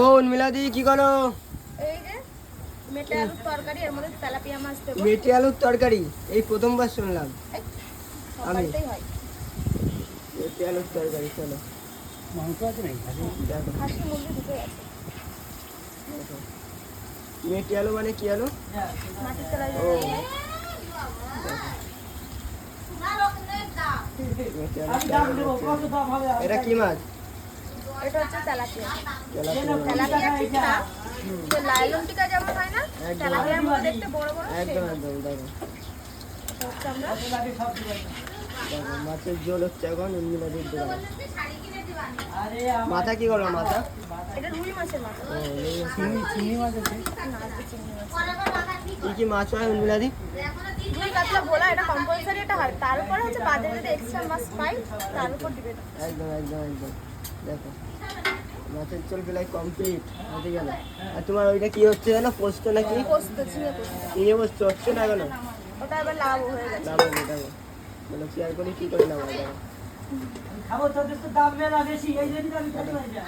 ও উর্মিলাদি কি করো? এই যে মেটে আলুর তরকারি এর মধ্যে তেলাপিয়া মাছ দেবো। মেটে আলুর তরকারি এই প্রথমবার শুনলাম। আমি? মেটে আলুর তরকারি চলো। মাংস আছে নাকি? খাসি মুরগি দুটোই আছে। মেটে আলু মানে কি আলু? মাটির ও। হয়। হবে? এটা কি মাছ? এটা হচ্ছে তেলাপিয়া। তেলাপিয়া। না যে লাইলন টিকা যেমন হয় না। তেলাপিয়ার মতো দেখতে বড় বড় একদম একদম দেখো মাছের ঝোল হচ্ছে এখন দোকান আরে আমার মাথা কি করো মাথা? মাছের কি কি মাছ হয় উর্মিলাদি রুই কাতলা ভোলা এটা কম্পালসারি এটা হয়। তার হচ্ছে বাজারে যদি এক্সট্রা মাছ পাই তার উপর দিবে একদম একদম একদম। দেখো মাছের ঝোল প্রায় কমপ্লিট হতে গেল। আর তোমার ওইটা কি হচ্ছে জানো পোস্ত নাকি? পোস্ত ঝিঙে পোস্ত। নিয়ে বসতে হচ্ছে না কেন ওটা এবার লাগাবো হয়ে গেছে। নামাবো দেখো। বলো শেয়ার করি কি করে নামাবো দেখো। খাব তোদের তো দাম বেশি এই জন্য আমি না